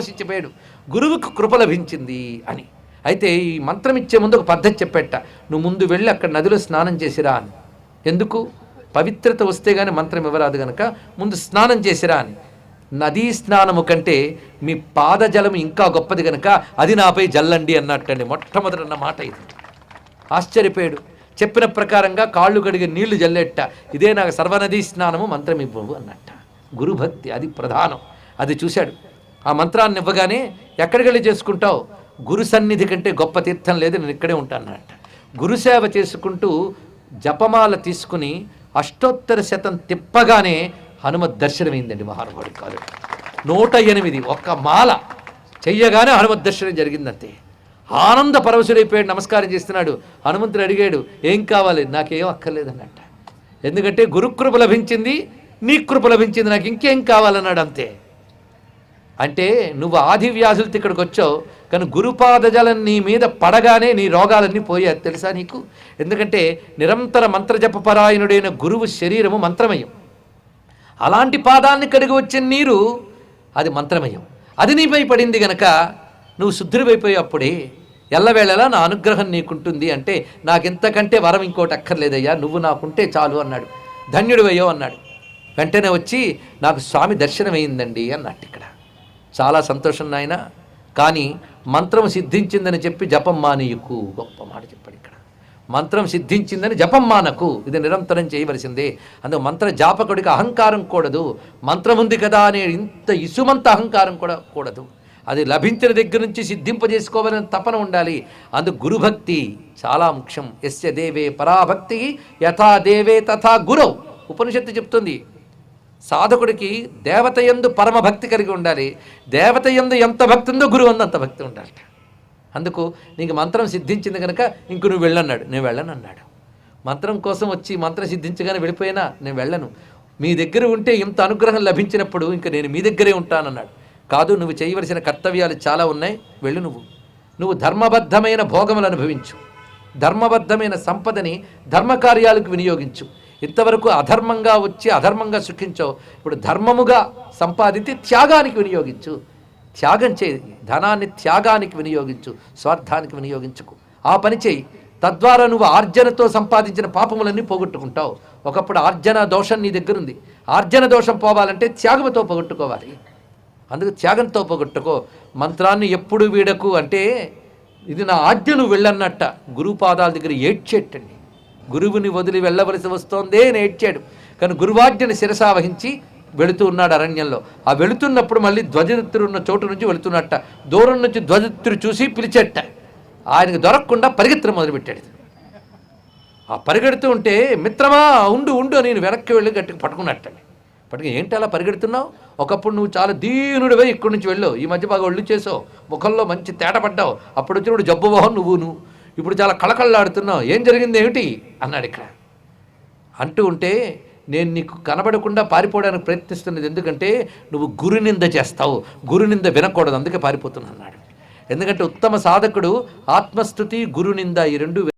పరవశించిపోయాడు గురువుకు కృప లభించింది అని. అయితే ఈ మంత్రం ఇచ్చే ముందు ఒక పద్ధతి చెప్పేట. నువ్వు ముందు వెళ్ళి అక్కడ నదిలో స్నానం చేసిరా అని. ఎందుకు? పవిత్రత వస్తే కానీ మంత్రం ఇవ్వరాదు గనక ముందు స్నానం చేసిరా అని. నదీ స్నానము కంటే మీ పాదజలము ఇంకా గొప్పది గనక అది నాపై జల్లండి అన్నట్టండి. మొట్టమొదటి అన్న మాట ఇది. ఆశ్చర్యపోయాడు. చెప్పిన ప్రకారంగా కాళ్ళు కడిగి నీళ్ళు జల్లెట్ట ఇదే నాకు సర్వనదీ స్నానము మంత్రం ఇవ్వవు అన్నట్ట. గురుభక్తి అది ప్రధానం. అది చూశాడు. ఆ మంత్రాన్ని ఇవ్వగానే ఎక్కడికి వెళ్ళి చేసుకుంటావు? గురు సన్నిధి కంటే గొప్ప తీర్థం లేదు నేను ఇక్కడే ఉంటాను గురుసేవ చేసుకుంటూ జపమాల తీసుకుని అష్టోత్తర శతం తిప్పగానే హనుమత్ దర్శనమైందండి మహానుభావుడి కాదు నూట ఎనిమిది ఒక్క మాల చెయ్యగానే హనుమత్ దర్శనం జరిగిందంతే. ఆనంద పరవశుడైపోయాడు నమస్కారం చేస్తున్నాడు. హనుమంతుడు అడిగాడు ఏం కావాలి? నాకేం అక్కర్లేదన్నట్ట. ఎందుకంటే గురుకృప లభించింది నీ కృప లభించింది నాకు ఇంకేం కావాలన్నాడు అంతే. అంటే నువ్వు ఆది వ్యాధులతో ఇక్కడికి వచ్చావు కానీ గురుపాదజలం నీ మీద పడగానే నీ రోగాలన్నీ పోయాయి. తెలుసా నీకు? ఎందుకంటే నిరంతర మంత్రజపపరాయణుడైన గురువు శరీరము మంత్రమయం. అలాంటి పాదాన్ని కడిగి వచ్చిన నీరు అది మంత్రమయం. అది నీపై పడింది గనక నువ్వు శుద్ధుడివైపోయేప్పుడే ఎల్లవేళలా నా అనుగ్రహం నీకుంటుంది అంటే నాకింతకంటే వరం ఇంకోటి అక్కర్లేదయ్యా నువ్వు నాకుంటే చాలు అన్నాడు. ధన్యుడివయ్యో అన్నాడు. వెంటనే వచ్చి నాకు స్వామి దర్శనమైందండి అన్నట్టు ఇక్కడ. చాలా సంతోషం నాయన. కానీ మంత్రం సిద్ధించిందని చెప్పి జపం మానేయకు గొప్ప మాట చెప్పాడు ఇక్కడ. మంత్రం సిద్ధించిందని జపం మానకు. ఇది నిరంతరం చేయవలసిందే. అందుకు మంత్ర జాపకుడికి అహంకారం కూడదు. మంత్రం ఉంది కదా అనే ఇంత ఇసుమంత అహంకారం కూడా కూడదు. అది లభించిన దగ్గర నుంచి సిద్ధింపజేసుకోవాలని తపన ఉండాలి. అందుకు గురుభక్తి చాలా ముఖ్యం. ఎస్య దేవే పరాభక్తి యథా దేవే తథా గురవు ఉపనిషత్తు చెప్తుంది. సాధకుడికి దేవత యందు పరమ భక్తి కలిగి ఉండాలి. దేవత ఎందు ఎంత భక్తి ఉందో గురువు అంత భక్తి ఉండాలి అందుకు నీకు మంత్రం సిద్ధించింది కనుక ఇంక నువ్వు వెళ్ళన్నాడు. నేను వెళ్ళను అన్నాడు మంత్రం కోసం వచ్చి మంత్రం సిద్ధించగానే వెళ్ళిపోయినా నేను వెళ్ళను. మీ దగ్గర ఉంటే ఇంత అనుగ్రహం లభించినప్పుడు ఇంక నేను మీ దగ్గరే ఉంటానన్నాడు. కాదు నువ్వు చేయవలసిన కర్తవ్యాలు చాలా ఉన్నాయి. వెళ్ళు నువ్వు. నువ్వు ధర్మబద్ధమైన భోగములు అనుభవించు. ధర్మబద్ధమైన సంపదని ధర్మకార్యాలకు వినియోగించు. ఇంతవరకు అధర్మంగా వచ్చి అధర్మంగా సుఖించావు. ఇప్పుడు ధర్మముగా సంపాదించి త్యాగానికి వినియోగించు. త్యాగం చేయి. ధనాన్ని త్యాగానికి వినియోగించు. స్వార్థానికి వినియోగించుకు. ఆ పని చేయి. తద్వారా నువ్వు ఆర్జనతో సంపాదించిన పాపములన్నీ పోగొట్టుకుంటావు. ఒకప్పుడు ఆర్జన దోషం నీ దగ్గర ఉంది ఆర్జన దోషం పోవాలంటే త్యాగముతో పోగొట్టుకోవాలి. అందుకు త్యాగంతో పోగొట్టుకో. మంత్రాన్ని ఎప్పుడు వీడకు అంటే ఇది నా ఆజ్ఞను వెళ్ళన్నట్ట. గురుపాదాల దగ్గర ఏడ్చేటండి గురువుని వదిలి వెళ్ళవలసి వస్తోందే అని ఏడ్చాడు. కానీ గురువాజ్ఞని శిరసావహించి వెళుతూ ఉన్నాడు అరణ్యంలో. ఆ వెళుతున్నప్పుడు మళ్ళీ ధ్వజదత్తుడు ఉన్న చోటు నుంచి వెళుతున్నట్ట. దూరం నుంచి ధ్వజదత్తుడు చూసి పిలిచెట్ట. ఆయనకు దొరకకుండా పరిగెత్తడం మొదలుపెట్టాడు. ఆ పరిగెడుతూ ఉంటే మిత్రమా ఉండు ఉండు అని నేను వెనక్కి వెళ్ళి గట్టిగా పట్టుకున్నట్టండి పట్టుకుని ఏంటి అలా పరిగెడుతున్నావు? ఒకప్పుడు నువ్వు చాలా దీనుడివే ఇక్కడి నుంచి వెళ్ళావు. ఈ మధ్య బాగా ఒళ్ళు చేసావు. ముఖంలో మంచి తేట పడ్డావు అప్పుడు వచ్చినప్పుడు జబ్బు మొహం నువ్వు నువ్వు ఇప్పుడు చాలా కళకళలాడుతున్నావు. ఏం జరిగింది ఏమిటి? అన్నాడు ఇక్కడ. అంటూ ఉంటే నేను నీకు కనబడకుండా పారిపోవడానికి ప్రయత్నిస్తున్నది ఎందుకంటే నువ్వు గురునింద చేస్తావు. గురునింద వినకూడదు అందుకే పారిపోతున్నా అన్నాడు. ఎందుకంటే ఉత్తమ సాధకుడు ఆత్మస్థుతి గురునింద ఈ రెండు